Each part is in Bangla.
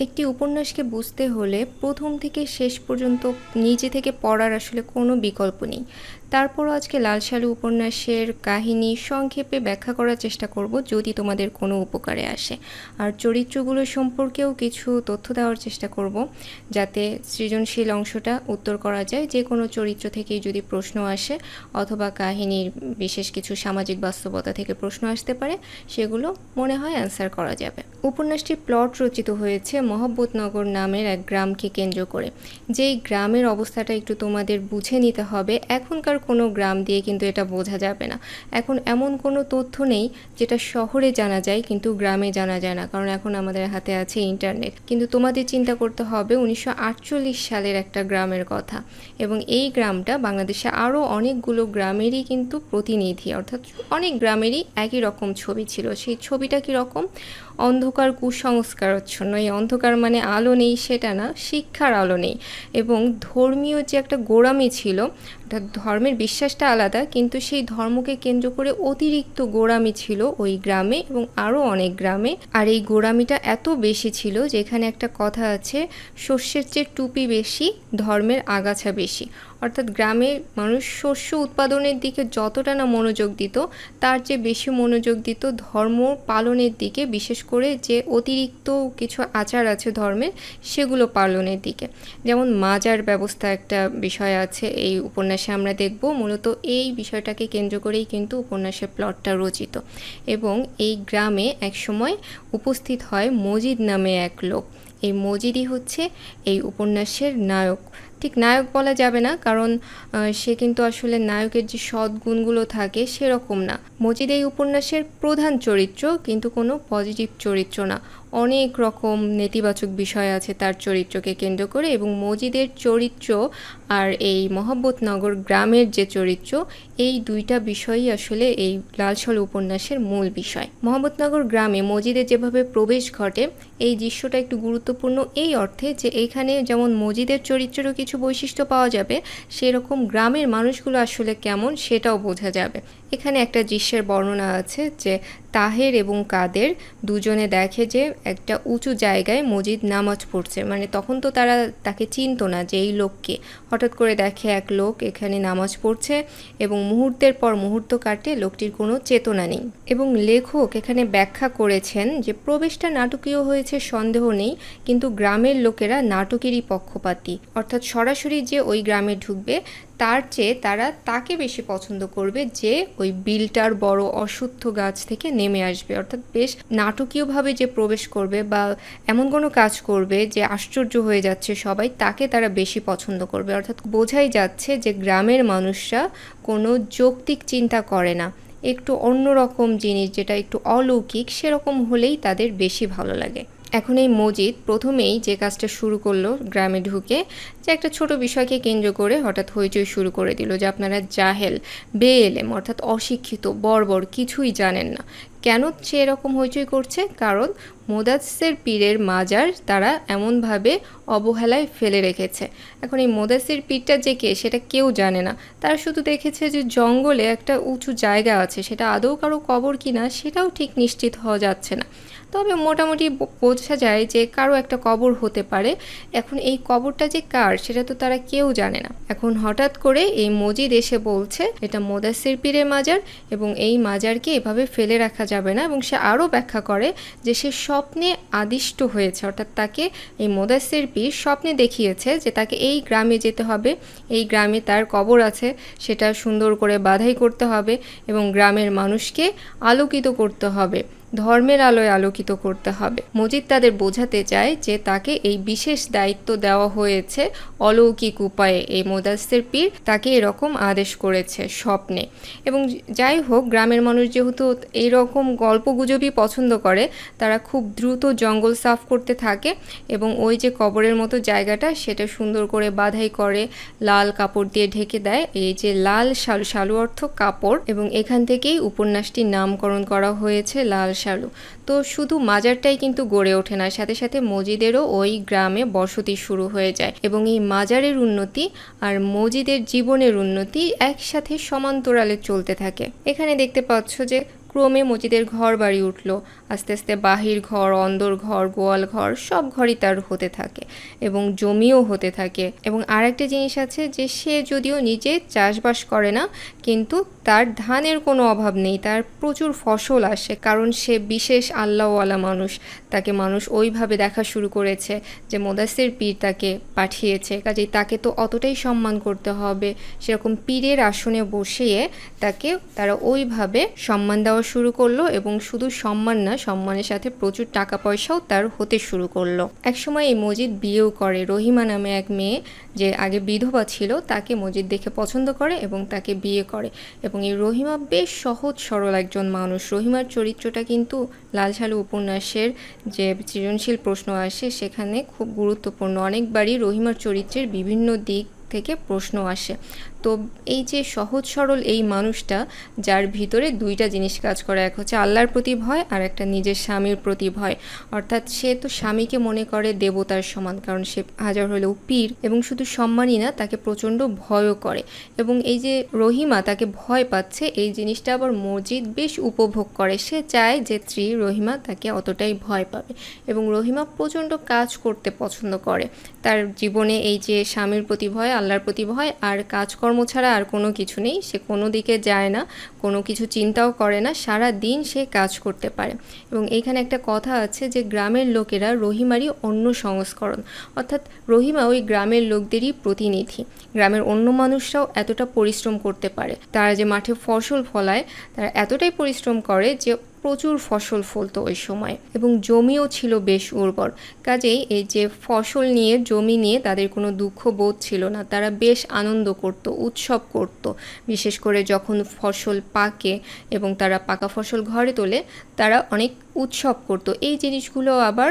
একটি উপন্যাসকে বুঝতে হলে প্রথম থেকে শেষ পর্যন্ত, নিজে থেকে পড়ার আসলে কোনো বিকল্প নেই। তারপরও আজকে লাল সালু উপন্যাসের কাহিনী সংক্ষেপে ব্যাখ্যা করার চেষ্টা করব যদি তোমাদের কোনো উপকারে আসে। আর চরিত্রগুলো সম্পর্কেও কিছু তথ্য দেওয়ার চেষ্টা করব যাতে সৃজনশীল অংশটা উত্তর করা যায়। যে কোনো চরিত্র থেকেই যদি প্রশ্ন আসে অথবা কাহিনীর বিশেষ কিছু সামাজিক বাস্তবতা থেকে প্রশ্ন আসতে পারে, সেগুলো মনে হয় অ্যান্সার করা যাবে। উপন্যাসটি প্লট রচিত হয়েছে মহব্বতনগর নামের এক গ্রামকে কেন্দ্র করে। যেই গ্রামের অবস্থাটা একটু তোমাদের বুঝে নিতে হবে, এখনকার কোনো গ্রাম দিয়ে কিন্তু এটা বোঝা যাবে না। এখন এমন কোনো তথ্য নেই যেটা শহরে জানা যায় কিন্তু গ্রামে জানা যায় না, কারণ এখন আমাদের হাতে আছে ইন্টারনেট। কিন্তু তোমাদের চিন্তা করতে হবে উনিশশো আটচল্লিশ সালের একটা গ্রামের কথা। এবং এই গ্রামটা বাংলাদেশে আরও অনেকগুলো গ্রামেরই কিন্তু প্রতিনিধি, অর্থাৎ অনেক গ্রামেরই একই রকম ছবি ছিল। সেই ছবিটা কীরকম অন্ধকার কুসংস্কারচ্ছন্ন। এই অন্ধকার মানে আলো নেই, সেটা না, শিক্ষার আলো নেই। এবং ধর্মীয় যে একটা গোড়ামি ছিল ধর্মের বিশ্বাসটা আলাদা, কিন্তু সেই ধর্মকে কেন্দ্র করে অতিরিক্ত গোড়ামি ছিল ওই গ্রামে এবং আরও অনেক গ্রামে। আর এই গোড়ামিটা এত বেশি ছিল যেখানে একটা কথা আছে, শস্যের চেয়ে টুপি বেশি, ধর্মের আগাছা বেশি। অর্থাৎ গ্রামে মানুষ শস্য উৎপাদনের দিকে যতটা না মনোযোগ দিত, তার চেয়ে বেশি মনোযোগ দিত ধর্ম পালনের দিকে, বিশেষ করে যে অতিরিক্ত কিছু আচার আছে ধর্মের, সেগুলো পালনের দিকে। যেমন মাজার ব্যবস্থা একটা বিষয় আছে, এই উপন্যাসে আমরা দেখব মূলত এই বিষয়টাকে কেন্দ্র করেই কিন্তু উপন্যাসের প্লটটা রচিত। এবং এই গ্রামে একসময় উপস্থিত হয় মজিদ নামে এক লোক। এই মজিদই হচ্ছে এই উপন্যাসের নায়ক। ঠিক নায়ক বলা যাবে না, কারণ সে কিন্তু আসলে নায়কের যে সৎ গুণগুলো থাকে সেরকম না। মজিদ এই উপন্যাসের প্রধান চরিত্র, কিন্তু কোনো পজিটিভ চরিত্র না। অনেক রকম নেতিবাচক বিষয় আছে তার চরিত্রকে কেন্দ্র করে এবং মজিদের চরিত্র আর এই মহব্বতনগর গ্রামের যে চরিত্র, এই দুইটা বিষয়ই আসলে এই লালসল উপন্যাসের মূল বিষয়। মহব্বতনগর গ্রামে মজিদের যেভাবে প্রবেশ ঘটে, এই দৃশ্যটা একটু গুরুত্বপূর্ণ এই অর্থে যে এখানে যেমন মজিদের চরিত্রেরও কিছু বৈশিষ্ট্য পাওয়া যাবে, সেরকম গ্রামের মানুষগুলো আসলে কেমন সেটাও বোঝা যাবে। এখানে একটা দৃশ্যের বর্ণনা আছে যে তাহের এবং কাদের দুজনে দেখে যে একটা উঁচু জায়গায় মজিদ নামাজ পড়ছে। মানে তখন তো তারা তাকে চিনতো না যে এই লোককে। হঠাৎ করে দেখে এক লোক এখানে নামাজ পড়ছে এবং মুহূর্তের পর মুহূর্ত কাটে লোকটির কোনো চেতনা নেই। এবং লেখক এখানে ব্যাখ্যা করেছেন যে প্রবেশটা নাটকীয় হয়েছে, সন্দেহ নেই, কিন্তু গ্রামের লোকেরা নাটকেরই পক্ষপাতী। অর্থাৎ সরাসরি যে ওই গ্রামে ঢুকবে তার চেয়ে তারা তাকে বেশি পছন্দ করবে যে ওই বিলটার বড় অশুদ্ধ গাছ থেকে নেমে আসবে। অর্থাৎ বেশ নাটকীয়ভাবে যে প্রবেশ করবে বা এমন কোনো কাজ করবে যে আশ্চর্য হয়ে যাচ্ছে সবাই, তাকে তারা বেশি পছন্দ করবে। অর্থাৎ বোঝাই যাচ্ছে যে গ্রামের মানুষরা কোনো যৌক্তিক চিন্তা করে না। একটু অন্যরকম জিনিস যেটা একটু অলৌকিক, সেরকম হলেই তাদের বেশি ভালো লাগে। এখন এই মজিদ প্রথমেই যে কাজটা শুরু করল গ্রামে ঢুকে, যে একটা ছোট বিষয়কে কেন্দ্র করে হঠাৎ হইচই শুরু করে দিল যে আপনারা জাহেল বেএলএম অর্থাৎ অশিক্ষিত, বর্বর, কিছুই জানেন না। কেন সে এরকম হইচই করছে? কারণ মোদাসের পীরের মাজার তারা এমনভাবে অবহেলায় ফেলে রেখেছে। এখন এই মোদাসের পীরটা যে কে সেটা কেউ জানে না। তারা শুধু দেখেছে যে জঙ্গলে একটা উঁচু জায়গা আছে, সেটা আদৌ কারও কবর কিনা সেটাও ঠিক নিশ্চিত হওয়া যাচ্ছে না। তবে মোটামুটি বোঝা যায় যে কারও একটা কবর হতে পারে। এখন এই কবরটা যে কার, সেটা তো তারা কেউ জানে না। এখন হঠাৎ করে এই মজিদ এসে বলছে, এটা মোদাসির পীরের মাজার এবং এই মাজারকে এভাবে ফেলে রাখা যাবে না। এবং সে আরও ব্যাখ্যা করে যে সে স্বপ্নে আদিষ্ট হয়েছে, অর্থাৎ তাকে এই মোদাসির পীর স্বপ্নে দেখিয়েছে যে তাকে এই গ্রামে যেতে হবে। এই গ্রামে তার কবর আছে, সেটা সুন্দর করে বাধাই করতে হবে এবং গ্রামের মানুষকে আলোকিত করতে হবে। ধর্মের আলোয় আলোকিত করতে হবে। মজিদ তাদের বোঝাতে চায় যে তাকে এই বিশেষ দায়িত্ব দেওয়া হয়েছে অলৌকিক উপায়ে। এই মোদাস্তের পীর তাকে এরকম আদেশ করেছে স্বপ্নে। এবং যাই হোক, গ্রামের মানুষ যেহেতু এইরকম গল্প গুজবই পছন্দ করে, তারা খুব দ্রুত জঙ্গল সাফ করতে থাকে এবং ওই যে কবরের মতো জায়গাটা, সেটা সুন্দর করে বাধাই করে, লাল কাপড় দিয়ে ঢেকে দেয়। এই যে লাল শালু শালু অর্থ কাপড় এবং এখান থেকেই উপন্যাসটির নামকরণ করা হয়েছে লাল শালু তো শুধু মাজারটাই কিন্তু গড়ে ওঠে না, সাথে সাথে মজিদেরও ওই গ্রামে বসতি শুরু হয়ে যায় এবং এই মাজারের উন্নতি আর মজিদের জীবনের উন্নতি একসাথে সমান্তরালে চলতে থাকে। এখানে দেখতে পাচ্ছ যে ক্রমে মজিদের ঘর বাড়ি উঠল। আস্তে আস্তে বাহির ঘর, অন্দর ঘর, গোয়াল ঘর সব ঘরই তার হতে থাকে এবং জমিও হতে থাকে। এবং আর একটা জিনিস আছে যে সে যদিও নিজে চাষবাস করে না, কিন্তু তার ধানের কোনো অভাব নেই, তার প্রচুর ফসল আসে, কারণ সে বিশেষ আল্লাহওয়ালা মানুষ। তাকে মানুষ ওইভাবে দেখা শুরু করেছে যে মোদাসের পীর তাকে পাঠিয়েছে, কাজেই তাকে তো অতটাই সম্মান করতে হবে। সেরকম পীরের আসনে বসিয়ে তাকে তারা ওইভাবে সম্মান দেওয়া শুরু করল এবং শুধু সম্মান না, সম্মানের সাথে প্রচুর টাকা পয়সাও তার হতে শুরু করল। একসময় এই মজিদ বিয়েও করে। রহিমা নামে এক মেয়ে যে আগে বিধবা ছিল, তাকে মজিদ দেখে পছন্দ করে এবং তাকে বিয়ে করে এবং এই রহিমা বেশ সহজ সরল একজন মানুষ। রহিমার চরিত্রটা কিন্তু লাল সালু উপন্যাসের যে সৃজনশীল প্রশ্ন আসে, সেখানে খুব গুরুত্বপূর্ণ। অনেকবারই রহিমার চরিত্রের বিভিন্ন দিক থেকে প্রশ্ন আসে। তো এই যে সহজ সরল এই মানুষটা, যার ভিতরে দুইটা জিনিস কাজ করে, এক হচ্ছে আল্লাহর প্রতি ভয় আর একটা নিজের স্বামীর প্রতি ভয়। অর্থাৎ সে তো স্বামীকে মনে করে দেবতার সমান, কারণ সে হাজার হলেও পীর এবং শুধু সম্মানই না, তাকে প্রচণ্ড ভয়ও করে। এবং এই যে রহিমা তাকে ভয় পাচ্ছে, এই জিনিসটা আবার মসজিদ বেশ উপভোগ করে। সে চায় যে স্ত্রী রহিমা তাকে অতটাই ভয় পাবে এবং রহিমা প্রচণ্ড কাজ করতে পছন্দ করে। তার জীবনে এই যে স্বামীর প্রতি ভয়, আল্লাহর প্রতি ভয় আর কাজকর্ম ছাড়া আর কোনো কিছু নেই। সে কোনো দিকে যায় না, কোনো কিছু চিন্তাও করে না, সারা দিন সে কাজ করতে পারে। এবং এইখানে একটা কথা আছে যে, গ্রামের লোকেরা রহিমারই অন্য সংস্করণ। অর্থাৎ রহিমা ওই গ্রামের লোকদেরই প্রতিনিধি। গ্রামের অন্য মানুষরাও এতটা পরিশ্রম করতে পারে। তারা যে মাঠে ফসল ফলায়, তারা এতটাই পরিশ্রম করে যে প্রচুর ফসল ফলতো ওই সময় এবং জমিও ছিল বেশ উর্বর। কাজেই এই যে ফসল নিয়ে, জমি নিয়ে তাদের কোনো দুঃখ বোধ ছিল না। তারা বেশ আনন্দ করত, উৎসব করত। বিশেষ করে যখন ফসল পাকে এবং তারা পাকা ফসল ঘরে তোলে, তারা অনেক উৎসব করত। এই জিনিসগুলো আবার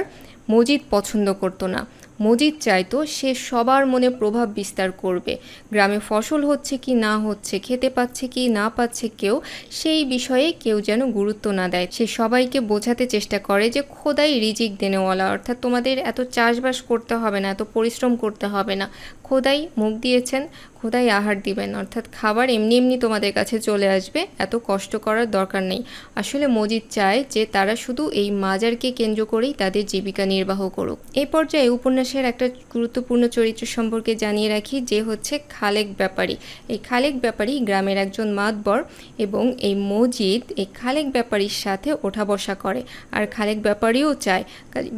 মজিদ পছন্দ করতো না। মজিদ চাইতো সে সবার মনে প্রভাব বিস্তার করবে। গ্রামে ফসল হচ্ছে কি না হচ্ছে, খেতে পাচ্ছে কি না পাচ্ছে কেউ, সেই বিষয়ে কেউ যেন গুরুত্ব না দেয়। সে সবাইকে বোঝাতে চেষ্টা করে যে খোদাই রিজিক দেনেওয়ালা, অর্থাৎ তোমাদের এত চাষবাস করতে হবে না, এত পরিশ্রম করতে হবে না। খোদাই মুখ দিয়েছেন খোদাই আহার দিবেন। অর্থাৎ খাবার এমনি এমনি তোমাদের কাছে চলে আসবে। এত কষ্ট করার দরকার নেই। আসলে মজিদ চায় যে তারা শুধু এই মাজারকে কেন্দ্র করেই তাদের জীবিকা নির্বাহ করুক। এই পর্যায়ে উপন্যাসের একটা গুরুত্বপূর্ণ চরিত্র সম্পর্কে জানিয়ে রাখি যে হচ্ছে খালেক ব্যাপারী। এই খালেক ব্যাপারী গ্রামের একজন মাতবর এবং এই মজিদ এই খালেক ব্যাপারীর সাথে ওঠা বসা করে। আর খালেক ব্যাপারীও চায়।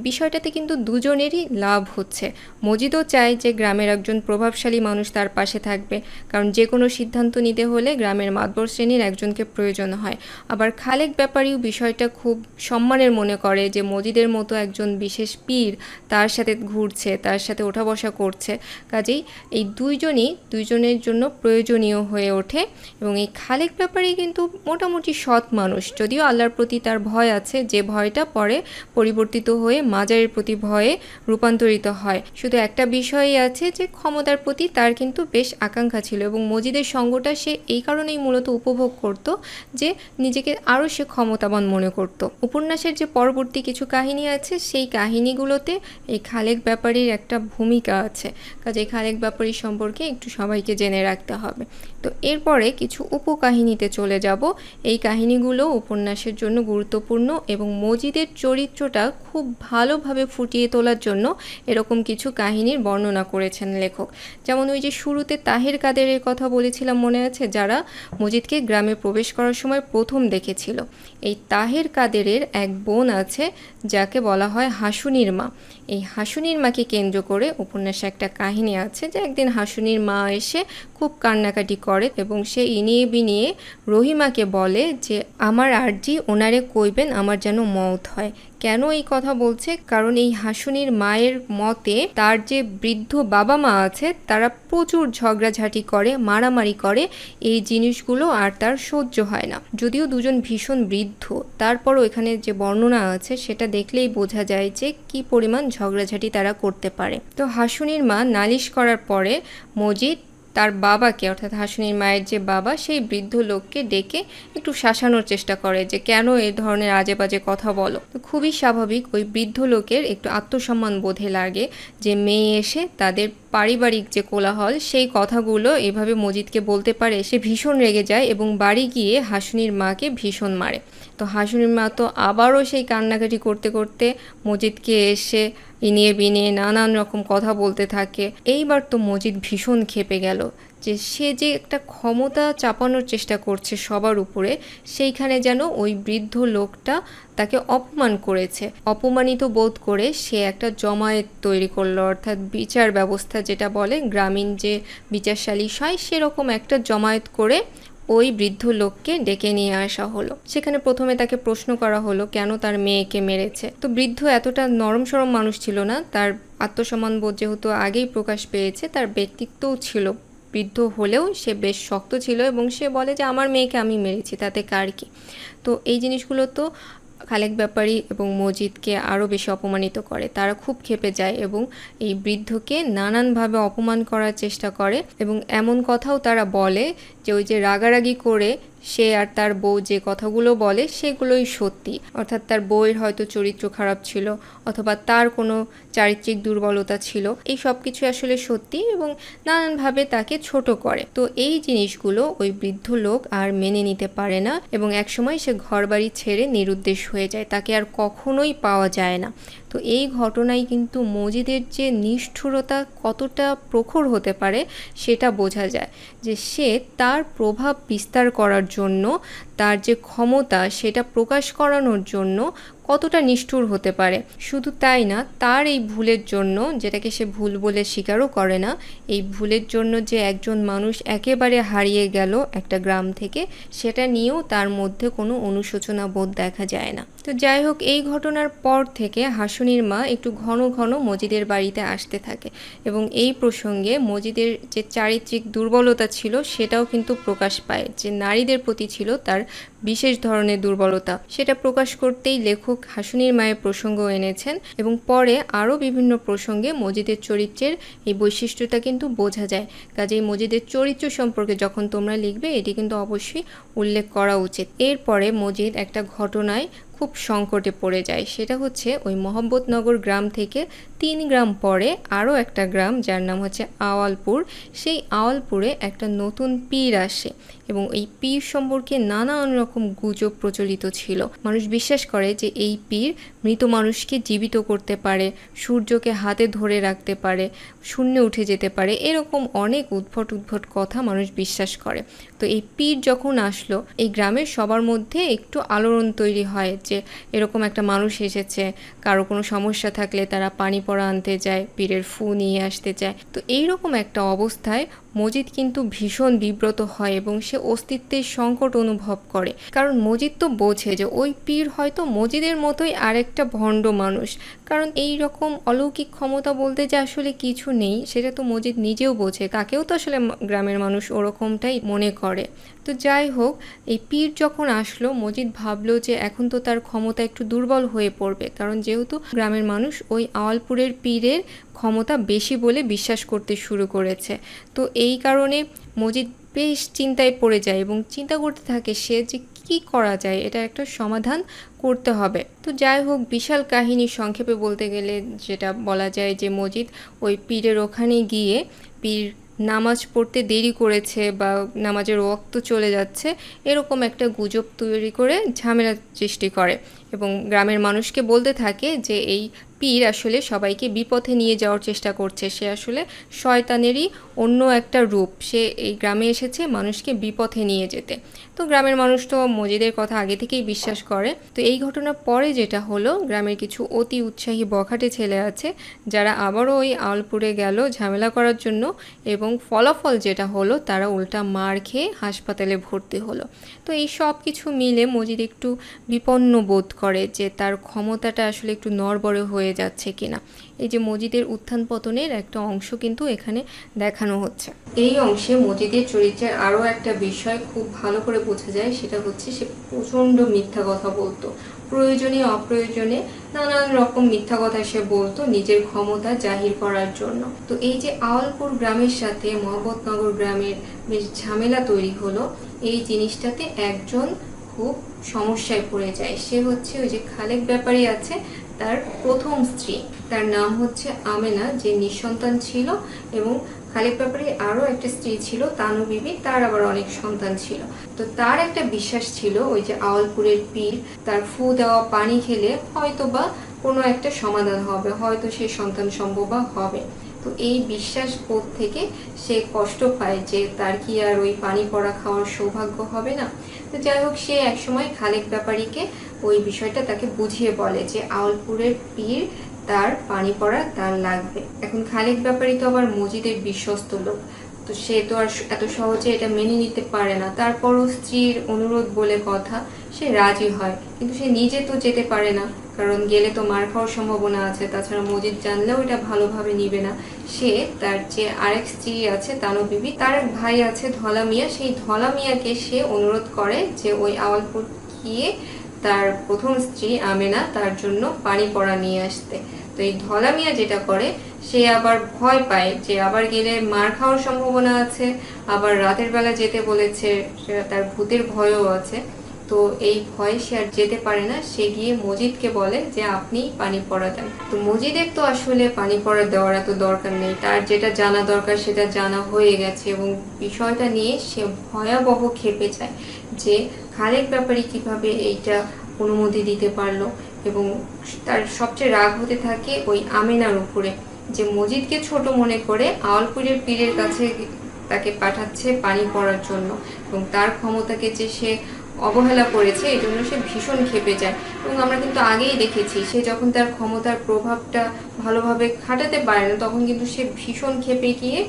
বিষয়টাতে কিন্তু দুজনেরই লাভ হচ্ছে। মজিদও চায় যে গ্রামের একজন প্রভাবশালী মানুষ তার পাশে থাকবে। কারণ যে কোনো সিদ্ধান্ত নিতে হলে গ্রামের মাতবর শ্রেণির একজনকে প্রয়োজন হয়। আবার খালেক ব্যাপারীও বিষয়টা খুব সম্মানের মনে করে যে মজিদের মতো একজন বিশেষ পীর তার সাথে ঘুরছে, তার সাথে ওঠা বসা করছে। কাজেই এই দুইজনই, দুইজনের জন্য প্রয়োজনীয় হয়ে ওঠে এবং এই খালেক ব্যাপারী কিন্তু মোটামুটি সৎ মানুষ। যদিও আল্লাহর প্রতি তার ভয় আছে, যে ভয়টা পরে পরিবর্তিত হয়ে মাজারের প্রতি ভয়ে রূপান্তরিত হয়। শুধু একটা বিষয়ই আছে যে ক্ষমতার প্রতি তার কিন্তু বেশ আকাঙ্ক্ষা ছিল এবং মজিদের সঙ্গটা সে এই কারণেই মূলত উপভোগ করত যে নিজেকে আরও সে ক্ষমতাবান মনে করত। উপন্যাসের যে পরবর্তী কিছু কাহিনী আছে, সেই কাহিনীগুলোতে এই খালেক ব্যাপারীর একটা ভূমিকা আছে। কাজে খালেক ব্যাপারী সম্পর্কে একটু সবাইকে জেনে রাখতে হবে। তো এরপরে কিছু উপকাহিনীতে চলে যাব। এই কাহিনীগুলো উপন্যাসের জন্য গুরুত্বপূর্ণ এবং মজিদের চরিত্রটা খুব ভালোভাবে ফুটিয়ে তোলার জন্য এরকম কিছু কাহিনীর বর্ণনা করেছেন লেখক। যেমন ওই যে শুরুতে তাহের কাদেরের কথা বলেছিলাম মনে আছে? যারা মজিদকে গ্রামে প্রবেশ করার সময় প্রথম দেখেছিল। এই তাহের কাদেরের এক বোন আছে, যাকে বলা হয় হাসুনির মা। এই হাসুনির মাকে কেন্দ্র করে উপন্যাসে একটা কাহিনী আছে যে একদিন হাসুনির মা এসে খুব কান্নাকাটি করে এবং সে ইনিয়ে বিনিয়ে রহিমাকে বলে যে, আমার আর্জি ওনারে কইবেন, আমার যেন মত হয়। কেন এই কথা বলছে? কারণ এই হাসুনির মায়ের মতে, তার যে বৃদ্ধ বাবা মা আছে, তারা প্রচুর ঝগড়াঝাটি করে, মারামারি করে, এই জিনিসগুলো আর তার সহ্য হয় না। যদিও দুজন ভীষণ বৃদ্ধ, তারপরও এখানে যে বর্ণনা আছে, সেটা দেখলেই বোঝা যায় যে কি পরিমাণ ঝগড়াঝাটি তারা করতে পারে। তো হাসুনির মা নালিশ করার পরে মজিদ তার বাবাকে, অর্থাৎ হাসুনির মায়ের যে বাবা, সেই বৃদ্ধ লোককে ডেকে একটু শাসানোর চেষ্টা করে যে, কেন এই ধরনের আজে বাজে কথা বলো? তো খুবই স্বাভাবিক ওই বৃদ্ধ লোকের একটু আত্মসম্মান বোধে লাগে যে, মেয়ে এসে তাদের পারিবারিক যে কোলাহল, সেই কথাগুলো এভাবে মজিদকে বলতে পারে। সে ভীষণ রেগে যায় এবং বাড়ি গিয়ে হাসুনির মাকে ভীষণ মারে। তো হাসুনির মা তো আবারও সেই কান্নাকাটি করতে করতে মজিদকে এসে ইনিয়ে বিনিয়ে নানান রকম কথা বলতে থাকে। এইবার তো মজিদ ভীষণ খেপে গেল যে সে যে একটা ক্ষমতা চাপানোর চেষ্টা করছে সবার উপরে, সেইখানে যেন ওই বৃদ্ধ লোকটা তাকে অপমান করেছে। অপমানিত বোধ করে সে একটা জমায়েত তৈরি করল, অর্থাৎ বিচার ব্যবস্থা যেটা বলে গ্রামীণ যে বিচারশালী হয় সেরকম একটা জমায়েত করে ওই বৃদ্ধ লোককে ডেকে নিয়ে আসা হলো। সেখানে প্রথমে তাকে প্রশ্ন করা হলো, কেন তার মেয়েকে মেরেছে? তো বৃদ্ধ এতটা নরম সরম মানুষ ছিল না। তার আত্মসম্মান বোধ যেহেতু আগেই প্রকাশ পেয়েছে, তার ব্যক্তিত্বও ছিল। বৃদ্ধ হলেও সে বেশ শক্ত ছিল এবং সে বলে যে, আমার মেয়েকে আমি মেরেছি, তাতে কার কি? তো এই জিনিসগুলো তো খালেক ব্যাপারী এবং মজিদকে আরও বেশি অপমানিত করে। তারা খুব খেপে যায় এবং এই বৃদ্ধকে নানানভাবে অপমান করার চেষ্টা করে এবং এমন কথাও তারা বলে যে ওই যে রাগারাগি করে সে আর তার বউ যে কথাগুলো বলে সেগুলোই সত্যি। অর্থাৎ তার বউয়ের হয়তো চরিত্র খারাপ ছিল অথবা তার কোনো চারিত্রিক দুর্বলতা ছিল, এই সব কিছু আসলে সত্যি এবং নানানভাবে তাকে ছোট করে। তো এই জিনিসগুলো ওই বৃদ্ধ লোক আর মেনে নিতে পারে না এবং একসময় সে ঘরবাড়ি ছেড়ে নিরুদ্দেশ হয়ে যায়। তাকে আর কখনোই পাওয়া যায় না। তো এই ঘটনায় কিন্তু মজিদের যে নিষ্ঠুরতা কতটা প্রখর হতে পারে সেটা বোঝা যায় যে সে তার প্রভাব বিস্তার করার জন্য তার যে ক্ষমতা সেটা প্রকাশ করানোর জন্য কতটা নিষ্ঠুর হতে পারে। শুধু তাই না, তার এই ভুলের জন্য, যেটাকে সে ভুল বলে স্বীকারও করে না, এই ভুলের জন্য যে একজন মানুষ একেবারে হারিয়ে গেল একটা গ্রাম থেকে, সেটা নিয়েও তার মধ্যে কোনো অনুশোচনা বোধ দেখা যায় না। তো যাই হোক, এই ঘটনার পর থেকে হাসুনির মা একটু ঘন ঘন মজিদের বাড়িতে আসতে থাকে এবং এই প্রসঙ্গে মজিদের যে চারিত্রিক দুর্বলতা ছিল সেটাও কিন্তু প্রকাশ পায়, যে নারীদের প্রতি ছিল তার বিশেষ ধরনের দুর্বলতা। সেটা প্রকাশ করতেই লেখক হাসুনির মায়ের প্রসঙ্গ এনেছেন এবং পরে আরও বিভিন্ন প্রসঙ্গে মজিদের চরিত্রের এই বৈশিষ্ট্যটা কিন্তু বোঝা যায়। কাজেই মজিদের চরিত্র সম্পর্কে যখন তোমরা লিখবে, এটি কিন্তু অবশ্যই উল্লেখ করা উচিত। এরপরে মজিদ একটা ঘটনায় খুব সংকটে পড়ে যায়। সেটা হচ্ছে ওই মোহাম্মদনগর গ্রাম থেকে তিন গ্রাম পরে আরও একটা গ্রাম, যার নাম হচ্ছে আওয়ালপুর। সেই আওয়ালপুরে একটা নতুন পীর আসে। এবং এই পীর সম্পর্কে নানান রকম গুজব প্রচলিত ছিল। মানুষ বিশ্বাস করে যে এই পীর মৃত মানুষকে জীবিত করতে পারে, সূর্যকে হাতে ধরে রাখতে পারে, শূন্যে উঠে যেতে পারে, এরকম অনেক উদ্ভট উদ্ভট কথা মানুষ বিশ্বাস করে। তো এই পীর যখন আসলো, এই গ্রামের সবার মধ্যে একটু আলোড়ন তৈরি হয় যে এরকম একটা মানুষ এসেছে, কারও কোনো সমস্যা থাকলে তারা পানি পড়া আনতে যায়, পীরের ফু নিয়ে আসতে চায় তো এইরকম একটা অবস্থায় মজিদ কিন্তু ভীষণ বিব্রত হয় এবং সে অস্তিত্বের সংকট অনুভব করে। কারণ মজিদ তো বোঝে যে ওই পীর হয়তো মজিদের মতোই আরেকটা ভণ্ড মানুষ। কারণ এই রকম অলৌকিক ক্ষমতা বলতে যে আসলে কিছু নেই, সেটা তো মজিদ নিজেও বোঝে। তাকেও তো আসলে গ্রামের মানুষ ওরকমটাই মনে করে। তো যাই হোক, এই পীর যখন আসলো, মজিদ ভাবলো যে এখন তো তার ক্ষমতা একটু দুর্বল হয়ে পড়বে। কারণ যেহেতু গ্রামের মানুষ ওই আওয়ালপুরের পীরের ক্ষমতা বেশি বলে বিশ্বাস করতে শুরু করেছে। তো এই কারণে মজিদ বেশ চিন্তায় পড়ে যায় এবং চিন্তা করতে থাকে সে যে কি করা যায়, এটা একটা সমাধান করতে হবে। তো যাই হোক, বিশাল কাহিনী সংক্ষেপে বলতে গেলে যেটা বলা যায় যে মজিদ ওই পীরের ওখানে গিয়ে পীর নামাজ পড়তে দেরি করেছে বা নামাজের রক্ত চলে যাচ্ছে, এরকম একটা গুজব তৈরি করে ঝামেলা সৃষ্টি করে। এবং গ্রামের মানুষকে বলতে থাকে যে এই পীর আসলে সবাইকে বিপথে নিয়ে যাওয়ার চেষ্টা করছে। সে আসলে শয়তানেরই অন্য একটা রূপ। সে এই গ্রামে এসেছে মানুষকে বিপথে নিয়ে যেতে। তো গ্রামের মানুষ তো মজিদের কথা আগে থেকেই বিশ্বাস করে। তো এই ঘটনার পরে যেটা হলো, গ্রামের কিছু অতি উৎসাহী বখাটে ছেলে আছে, যারা আবারও ওই আলপুরে গেল ঝামেলা করার জন্য এবং ফলাফল যেটা হলো, তারা উল্টা মার খেয়ে হাসপাতালে ভর্তি হলো। তো এই সব কিছু মিলে মজিদ একটু বিপন্ন বোধ করে যে তার ক্ষমতাটা আসলে একটু নড়বড়ে হয়ে যাচ্ছে কিনা। এই যে মজিদের উত্থান পতনের একটা অংশ কিন্তু এখানে দেখানো হচ্ছে। এই অংশে মজিদের চরিত্রের আরও একটা বিষয় খুব ভালো করে বোঝা যায়, সেটা হচ্ছে সে প্রচণ্ড মিথ্যা কথা বলতো। প্রয়োজনে অপ্রয়োজনে নানান রকম মিথ্যা কথা সে বলতো নিজের ক্ষমতা জাহির করার জন্য। তো এই যে আওয়ালপুর গ্রামের সাথে মহব্বতনগর গ্রামের বেশ ঝামেলা তৈরি হলো, এই জিনিসটাতে একজন খুব সমস্যায় পড়ে যায়। সে হচ্ছে ওই যে খালেক ব্যাপারী আছে, তার প্রথম স্ত্রী। তার নাম হচ্ছে আমেনা, যে নিঃসন্তান ছিল, এবং খালেক ব্যাপারী আরও একটা স্ত্রী ছিল, তানু বিবি, তার আবার অনেক সন্তান ছিল। তো তার একটা বিশ্বাস ছিল, ওই যে আওয়ালপুরের পীর, তার ফু দেওয়া পানি খেলে হয়তো বা কোনো একটা সমাধান হবে, হয়তো সে সন্তান সম্ভব হবে। তো এই বিশ্বাস বোধ থেকে সে কষ্ট পায় যে তার কি আর ওই পানি পড়া খাওয়ার সৌভাগ্য হবে না? তো যাই হোক, সে একসময় খালেক ব্যাপারীকে ওই বিষয়টা তাকে বুঝিয়ে বলে যে আউলপুরের পীর তার পানি পড়া তার লাগবে। এখন খালেক ব্যাপারী তো আবার মজিদের বিশ্বস্ত লোক। তো সে তো আর এত সহজে এটা মেনে নিতে পারে না। তারপরও স্ত্রীর অনুরোধ বলে কথা, সে রাজি হয়। কিন্তু সে নিজে তো যেতে পারে না। কারণ গেলে তো মার খাওয়ার সম্ভাবনা আছে, তাছাড়া মজিদ জানলেও এটা ভালোভাবে নিবে না। সে তার যে আরেক স্ত্রী আছে, তানু বিবি, তার এক ভাই আছে, ধলা মিয়া। সেই ধলা মিয়াকে সে অনুরোধ করে যে ওই আওয়ালপুর গিয়ে তার প্রথম স্ত্রী আমেনা তার জন্য পানি পড়া নিয়ে আসতে। তো এই ধলা মিয়া যেটা করে, সে আবার ভয় পায় যে আবার গেলে মার খাওয়ার সম্ভাবনা আছে, আবার রাতের বেলা যেতে বলেছে তার ভূতের ভয়ও আছে। তো এই ভয়ে সে আর যেতে পারে না। সে গিয়ে মজিদকে বলে যে, আপনি পানি পড়া দেন। তো মজিদের তো আসলে পানি পড়া দেওয়ার এত দরকার নেই। তার যেটা জানা দরকার, সেটা জানা হয়ে গেছে এবং বিষয়টা নিয়ে সে ভয়াবহ খেপে যায় যে, খালেক ব্যাপারে কীভাবে এইটা অনুমতি দিতে পারল এবং তার সবচেয়ে রাগ হতে থাকে ওই আমিনার উপরে যে, মজিদকে ছোট মনে করে আওয়ালপুরের পীরের কাছে তাকে পাঠাচ্ছে পানি পড়ার জন্য এবং তার ক্ষমতাকে যে সে অবহেলা করেছে, এই জন্য সে ভীষণ খেপে যায়। এবং আমরা কিন্তু আগেই দেখেছি, সে যখন তার ক্ষমতার প্রভাবটা ভালোভাবে খাটাতে পারে না, তখন কিন্তু সে ভীষণ খেপে গিয়ে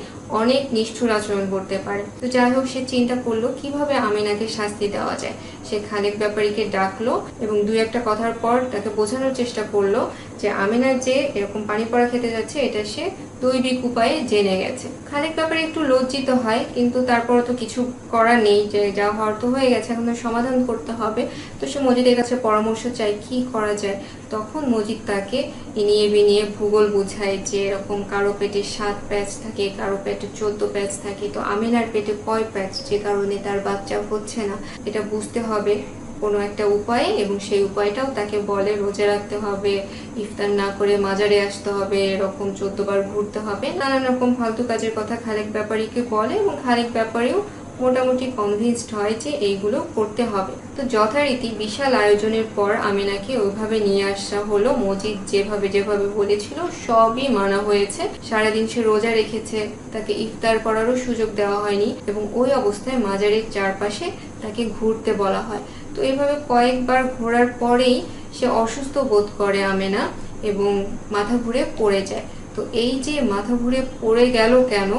অনেক নিষ্ঠুর আচরণ করতে পারে। তো যাই হোক, সে চিন্তা করল, কীভাবে আমিনাকে শাস্তি দেওয়া যায়? সে খালেক ব্যাপারীকে ডাকলো এবং দু একটা কথার পর তাকে বোঝানোর চেষ্টা করল যে আমিনা যে এরকম পানি পড়া খেতে যাচ্ছে, এটা সে দৈবিক উপায়ে জেনে গেছে। খালেক ব্যাপারে একটু লজ্জিত হয়, কিন্তু তারপর তো কিছু করার নেই, যে যা হওয়ার তো হয়ে গেছে, এখন সমাধান করতে হবে। তো সে মজিদের কাছে পরামর্শ চায়, কি করা যায়? তখন মজিদ তাকে ইনিয়ে বিনিয়ে ভূগোল বুঝায় যে এরকম কারও পেটে সাত প্যাচ থাকে, কারও পেটে চোদ্দ প্যাচ থাকে। তো আমিনার পেটে কয় প্যাচ? যে কারণে তার বাচ্চা হচ্ছে না। এটা বুঝতে হবে। কোনো একটা উপায়ে এবং সেই উপায়টাও তাকে বলে রোজা রাখতে হবে, ইফতার না করে মাজারে আসতে হবে, এরকম চোদ্দবার ঘুরতে হবে। নানান রকম ফালতু কাজের কথা খালেক ব্যাপারীকে বলে এবং খালেক ব্যাপারেও মোটামুটি কনভিন্সড হয় যে এইগুলো করতে হবে। তো যথারীতি বিশাল আয়োজনের পর আমিনাকে ওইভাবে নিয়ে আসা হলো। মজিদ যেভাবে যেভাবে বলেছিল সবই মানা হয়েছে। সারাদিন সে রোজা রেখেছে, তাকে ইফতার করারও সুযোগ দেওয়া হয়নি এবং ওই অবস্থায় মাজারের চারপাশে তাকে ঘুরতে বলা হয়। তো এইভাবে কয়েকবার ঘোরার পরেই সে অসুস্থ বোধ করে আমেনা এবং মাথা ঘুরে পড়ে যায়। তো এই যে মাথা ঘুরে পড়ে গেল কেন?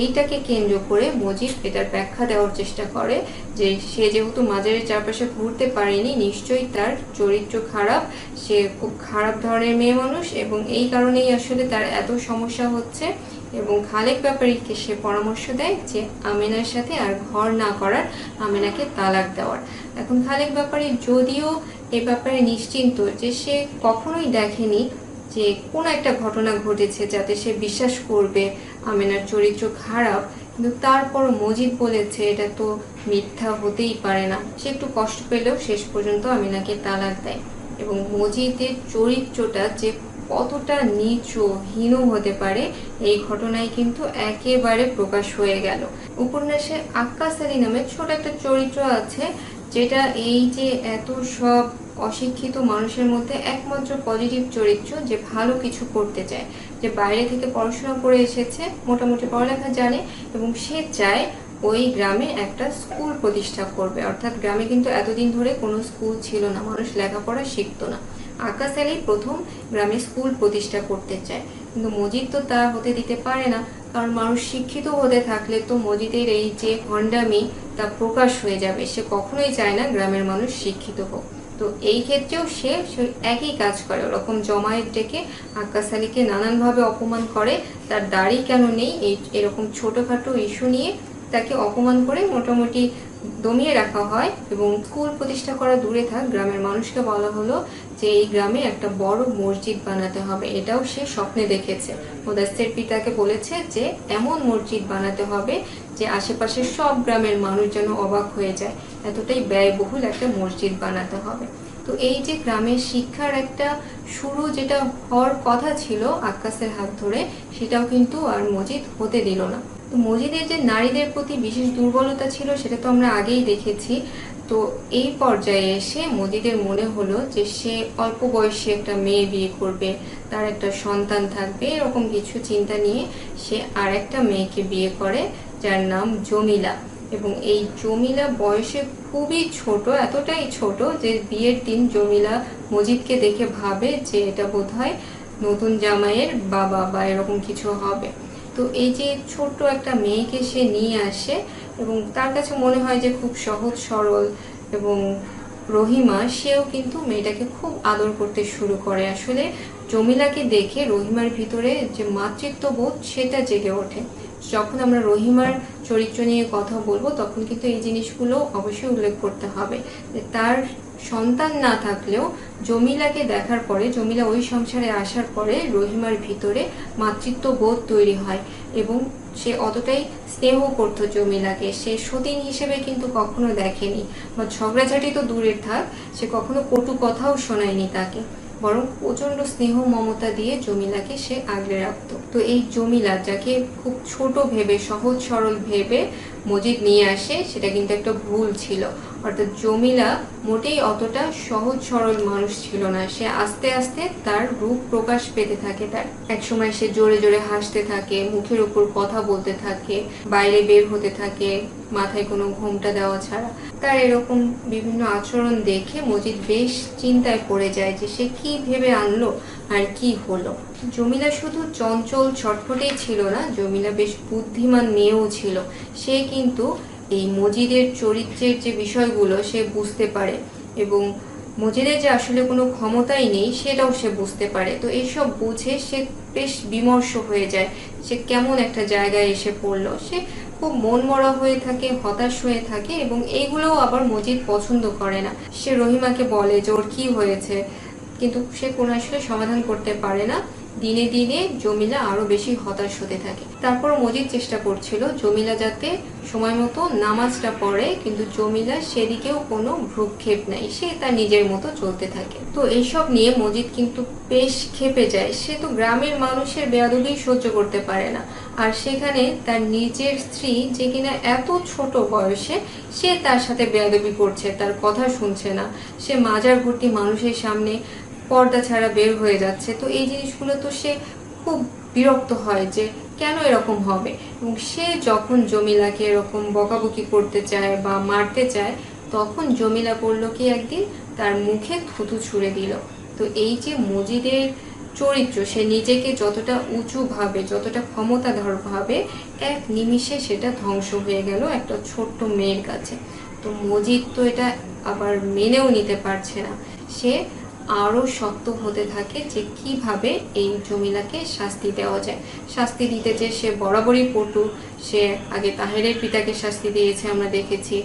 এইটাকে কেন্দ্র করে মজিদ এটার ব্যাখ্যা দেওয়ার চেষ্টা করে যে সে যেহেতু মাজারের চারপাশে ঘুরতে পারেনি, নিশ্চয়ই তার চরিত্র খারাপ, সে খুব খারাপ ধরনের মেয়ে মানুষ এবং এই কারণেই আসলে তার এত সমস্যা হচ্ছে এবং খালেক ব্যাপারীকে সে পরামর্শ দেয় যে আমেনার সাথে আর ঘর না করার, আমেনাকে তালাক দেওয়ার। এখন খালেক ব্যাপারে যদিও এ ব্যাপারে নিশ্চিন্ত যে সে কখনোই দেখেনি যে কোনো একটা ঘটনা ঘটেছে যাতে সে বিশ্বাস করবে আমেনার চরিত্র খারাপ। কিন্তু তারপর মজিদ বলেছে, এটা তো মিথ্যা হতেই পারে না। সে একটু কষ্ট পেলেও শেষ পর্যন্ত আমিনাকে তালাক দেয় এবং মজিদের চরিত্রটা যে কতটা নিচু হীন হতে পারে, এই ঘটনায় কিন্তু একেবারে প্রকাশ হয়ে গেল। উপন্যাসে আক্কাস আলী নামে ছোট একটা চরিত্র আছে যেটা এই যে এত সব অশিক্ষিত মানুষের মধ্যে একমাত্র পজিটিভ চরিত্র যে ভালো কিছু করতে চায়। যে বাইরে থেকে পড়াশোনা করে এসেছে, মোটামুটি পড়ালেখা জানে এবং সে চায় ওই গ্রামে একটা স্কুল প্রতিষ্ঠা করবে। অর্থাৎ গ্রামে কিন্তু এতদিন ধরে কোনো স্কুল ছিল না, মানুষ লেখাপড়া শিখতো না। আকাশ আলী প্রথম গ্রামে স্কুল প্রতিষ্ঠা করতে চায়। কিন্তু মজিদ তো তা হতে দিতে পারে না। কারণ মানুষ শিক্ষিত হতে থাকলে তো মোদিদের এই যে ভণ্ডামি তা প্রকাশ হয়ে যাবে। সে কখনোই চায় না গ্রামের মানুষ শিক্ষিত হোক। তো এই ক্ষেত্রেও সে একই কাজ করে। ওরকম জমায়েত ডেকে আক্কাস আলীকে নানানভাবে অপমান করে। তার দাড়ি কেন নেই? এই, এরকম ছোটোখাটো ইস্যু নিয়ে তাকে অপমান করে মোটামুটি দমিয়ে রাখা হয় এবং স্কুল প্রতিষ্ঠা করা দূরে থাক, গ্রামের মানুষকে বলা হলো যে এই গ্রামে একটা বড় মসজিদ বানাতে হবে। এটাও সে স্বপ্নে দেখেছে। মোদাস্তের পিতাকে বলেছে যে এমন মসজিদ বানাতে হবে যে আশেপাশের সব গ্রামের মানুষ যেন অবাক হয়ে যায়। এতটাই ব্যয়বহুল একটা মসজিদ বানাতে হবে। তো এই যে গ্রামের শিক্ষার একটা শুরু যেটা হওয়ার কথা ছিল আক্কাসের হাত ধরে, সেটাও কিন্তু আর মসজিদ হতে দিল না। তো মজিদের যে নারীদের প্রতি বিশেষ দুর্বলতা ছিল, সেটা তো আমরা আগেই দেখেছি। তো এই পর্যায়ে এসে মজিদের মনে হলো যে সে অল্প বয়সে একটা মেয়ে বিয়ে করবে, তার একটা সন্তান থাকবে, এরকম কিছু চিন্তা নিয়ে সে আর একটা মেয়েকে বিয়ে করে, যার নাম জমিলা। এবং এই জমিলা বয়সে খুবই ছোট, এতটাই ছোট যে বিয়ের দিন জমিলা মজিদকে দেখে ভাবে যে এটা বোধহয় নতুন জামাইয়ের বাবা বা এরকম কিছু হবে। তো এই যে ছোট্ট একটা মেয়েকে সে নিয়ে আসে এবং তার কাছে মনে হয় যে খুব সহজ, সরল এবং রহিমা, সেও কিন্তু মেয়েটাকে খুব আদর করতে শুরু করে। আসলে জমিলাকে দেখে রহিমার ভিতরে যে মাতৃত্ববোধ সেটা জেগে ওঠে। যখন আমরা রহিমার চরিত্র নিয়ে কথা বলব, তখন কিন্তু এই জিনিসগুলো অবশ্যই উল্লেখ করতে হবে। যে তার সন্তান না থাকলেও জমিলাকে দেখার পরে, জমিলা ওই সংসারে আসার পরে রহিমার ভিতরে মাতৃত্ব বোধ তৈরি হয় এবং সে অতটাই স্নেহ করতো জমিলাকে। সে সতীন হিসেবে কিন্তু কখনো দেখেনি বা ঝগড়াঝাটি তো দূরের থাক, সে কখনো কটু কথাও শোনায়নি তাকে। বরং প্রচণ্ড স্নেহ মমতা দিয়ে জমিলাকে সে আগলে রাখতো। তো এই জমিলা, যাকে খুব ছোট ভেবে, সহজ সরল ভেবে মজিদ নিয়ে আসে, সেটা কিন্তু একটা ভুল ছিল। অর্থাৎ জমিলা মোটেই অতটা সহজ সরল মানুষ ছিল না। সে আস্তে আস্তে তার রূপ প্রকাশ পেতে থাকে তার। একসময় সে জোরে জোরে হাসতে থাকে, মুখের উপর কথা বলতে থাকে, বাইরে বের হতে থাকে, মাথায় কোনো ঘোমটা দেওয়া ছাড়া। তার এরকম বিভিন্ন আচরণ দেখে মজিদ বেশ চিন্তায় পড়ে যায় যে সে কি ভেবে আনলো আর কি হলো। জমিলা শুধু চঞ্চল ছটফটেই ছিল না, জমিলা বেশ বুদ্ধিমান মেয়েও ছিল। সে কিন্তু এই মজিদের চরিত্রের যে বিষয়গুলো সে বুঝতে পারে এবং মজিদের যে আসলে কোনো ক্ষমতাই নেই, সেটাও সে বুঝতে পারে। তো এইসব বুঝে সে বেশ বিমর্ষ হয়ে যায়। সে কেমন একটা জায়গায় এসে পড়ল। সে খুব মন মরা হয়ে থাকে, হতাশ হয়ে থাকে এবং এইগুলোও আবার মজিদ পছন্দ করে না। সে রহিমাকে বলে যে, ওর কি হয়েছে? কিন্তু সে কোনো আসলে সমাধান করতে পারে না। দিনে দিনে জমিলা আরও বেশি হতাশ হতে থাকে। তারপর মজিদ চেষ্টা করছিল জমিলা যাতে সময় মতো নামাজটা পড়ে, কিন্তু জমিলা সেদিকেও কোনো ভ্রুক্ষেপ নাই। সে তার নিজের মতো চলতে থাকে। তো এইসব নিয়ে মজিদ কিন্তু বেশ খেপে যায়। সে তো গ্রামের মানুষের বেয়াদবি সহ্য করতে পারে না। আর সেখানে তার নিজের স্ত্রী যে কিনা এত ছোট বয়সে সে তার সাথে বেয়াদবি করছে, তার কথা শুনছে না। সে মাজার ভর্তি মানুষের সামনে পর্দা ছাড়া বের হয়ে যাচ্ছে। তো এই জিনিসগুলো তো সে খুব বিরক্ত হয় যে কেন এরকম হবে? এবং সে যখন জমিলাকে এরকম বকাবকি করতে চায় বা মারতে চায়, তখন জমিলা করল কি একদিন তার মুখে থুতু ছুঁড়ে দিল। তো এই যে মজিদের চরিত্র, সে নিজেকে যতটা উঁচু ভাবে, যতটা ক্ষমতাধর ভাবে, এক নিমিষে সেটা ধ্বংস হয়ে গেল একটা ছোট্ট মেয়ের কাছে। তো মজিদ তো এটা আবার মেনেও নিতে পারছে না। সে আরও শক্ত হতে থাকে যে কীভাবে এই জমিলাকে শাস্তি দেওয়া যায়। শাস্তি দিতে যে সে বরাবরই পটু সে আগে তাহেরের পিতাকে শাস্তি দিয়েছে, আমরা দেখেছি।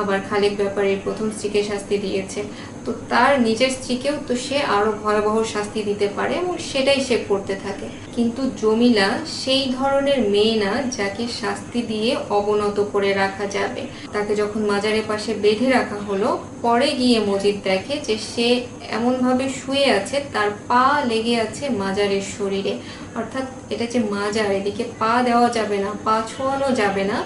আবার খালেক ব্যাপারের প্রথম স্ত্রীকে শাস্তি দিয়েছে। তো তার নিজের স্ত্রীকেও তো সে আরও ভয়াবহ শাস্তি দিতে পারে এবং সেটাই সে করতে থাকে। কিন্তু জমিলা সেই ধরনের মেয়ে না যাকে শাস্তি দিয়ে অবনত করে রাখা যাবে। তাকে যখন মাজারের পাশে বেঁধে রাখা হলো, পরে গিয়ে মজিদ দেখে যে সে এমনভাবে শুয়ে আছে, তার পা লেগে আছে মাজারের শরীরে। অর্থাৎ এটা যে মাজার এদিকে পা দেওয়া যাবে না, পা ছোঁয়ানো যাবে না,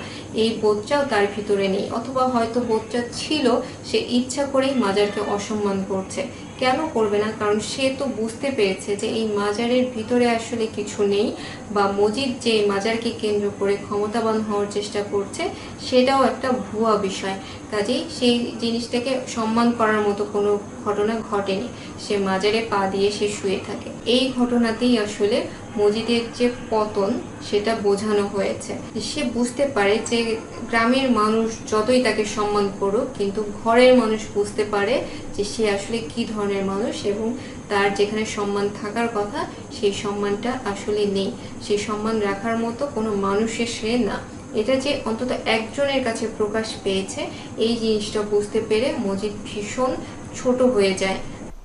এই বোধটাও তার ভিতরে নেই। অথবা হয়তো বোধটা ছিল, সে ইচ্ছা করেই মাজারকে অসম্মান করছে। কেন করবে না? কারণ সে তো বুঝতে পেরেছে যে এই মাজারের ভিতরে আসলে কিছু নেই বা মজিদ যে মাজারকে কেন্দ্র করে ক্ষমতাবান হওয়ার চেষ্টা করছে, সেটাও একটা ভুয়া বিষয়। কাজেই সেই জিনিসটাকে সম্মান করার মতো কোনো ঘটনা ঘটেনি। সে মাজারে পা দিয়ে সে শুয়ে থাকে। এই ঘটনাতেই আসলে মজিদের যে পতন, সেটা বোঝানো হয়েছে। সে বুঝতে পারে যে গ্রামের মানুষ যতই তাকে সম্মান করুক, কিন্তু ঘরের মানুষ বুঝতে পারে যে সে আসলে কি ধরনের মানুষ এবং তার যেখানে সম্মান থাকার কথা, সেই সম্মানটা আসলে নেই। সেই সম্মান রাখার মতো কোনো মানুষের সে না। এটা যে অন্তত একজনের কাছে প্রকাশ পেয়েছে, এই জিনিসটা বুঝতে পেরে মজিদ ভীষণ ছোট হয়ে যায়।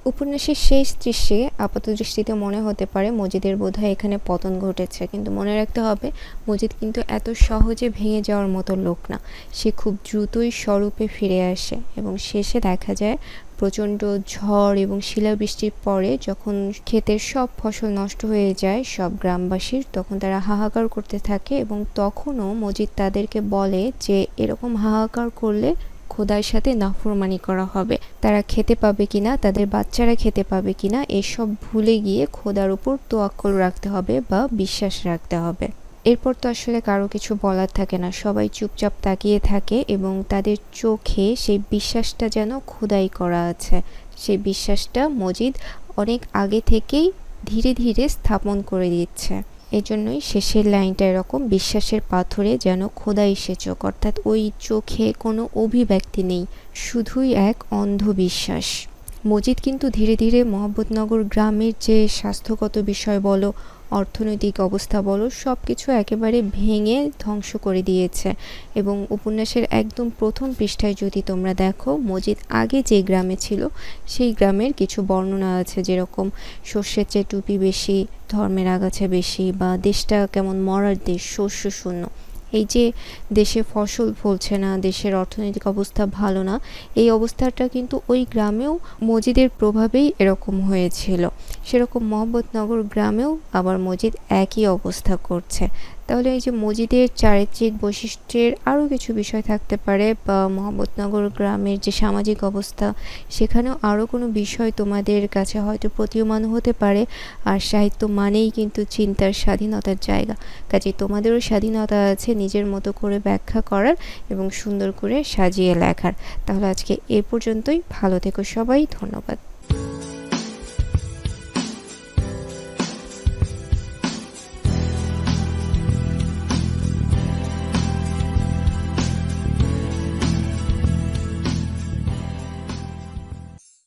উপন্যাসের শেষ দৃশ্যে আপাত দৃষ্টিতে মনে হতে পারে মজিদের বোধহয় এখানে পতন ঘটেছে। কিন্তু মনে রাখতে হবে, মজিদ কিন্তু এত সহজে ভেঙে যাওয়ার মতো লোক না। সে খুব দ্রুতই স্বরূপে ফিরে আসে এবং শেষে দেখা যায়, প্রচণ্ড ঝড় এবং শিলাবৃষ্টির পরে যখন ক্ষেতের সব ফসল নষ্ট হয়ে যায় সব গ্রামবাসীর, তখন তারা হাহাকার করতে থাকে এবং তখনও মজিদ তাদেরকে বলে যে, এরকম হাহাকার করলে খোদার সাথে নাফরমানি করা হবে। তারা খেতে পাবে কিনা, তাদের বাচ্চারা খেতে পাবে কিনা, এসব ভুলে গিয়ে খোদার উপর তোয়াক্কল রাখতে হবে বা বিশ্বাস রাখতে হবে। এরপর তো আসলে কারও কিছু বলার থাকে না। সবাই চুপচাপ তাকিয়ে থাকে এবং তাদের চোখে সেই বিশ্বাসটা যেন খোদাই করা আছে। সেই বিশ্বাসটা মজিদ অনেক আগে থেকেই ধীরে ধীরে স্থাপন করে দিচ্ছে। এজন্যই শেষের লাইনটা এরকম, বিশ্বাসের পাথরে যেন খোদাই চোখ অর্থাৎ ওই চোখে কোনো অভিব্যক্তি নেই, শুধুই এক অন্ধবিশ্বাস। মজিদ কিন্তু ধীরে ধীরে মোহাম্মদনগর গ্রামের যে স্বাস্থ্যগত বিষয় বলো অর্থনৈতিক অবস্থা বলো সব কিছু একেবারে ভেঙে ধ্বংস করে দিয়েছে। এবং উপন্যাসের একদম প্রথম পৃষ্ঠায় যদি তোমরা দেখো মজিদ আগে যে গ্রামে ছিল, সেই গ্রামের কিছু বর্ণনা আছে যেরকম শস্যের চেয়ে টুপি বেশি, ধর্মের আগাছা বেশি, বা দেশটা কেমন মরার দেশ, শস্য শূন্য। এই যে দেশে ফসল ফলছে না, দেশের অর্থনৈতিক অবস্থা ভালো না, এই অবস্থাটা কিন্তু ওই গ্রামেও মজিদের প্রভাবেই এরকম হয়েছিল। সেরকম মোহাম্মদনগর গ্রামেও আবার মজিদ একই অবস্থা করছে। তাহলে এই যে মজিদের চারিত্রিক বৈশিষ্ট্যের আরও কিছু বিষয় থাকতে পারে বা মোহাম্মদনগর গ্রামের যে সামাজিক অবস্থা, সেখানেও আরও কোনো বিষয় তোমাদের কাছে হয়তো প্রতীয়মান হতে পারে। আর সাহিত্য মানেই কিন্তু চিন্তার স্বাধীনতার জায়গা। কাজে তোমাদেরও স্বাধীনতা আছে নিজের মতো করে ব্যাখ্যা করার এবং সুন্দর করে সাজিয়ে লেখার। তাহলে আজকে এ পর্যন্তই। ভালো থেকো সবাই। ধন্যবাদ।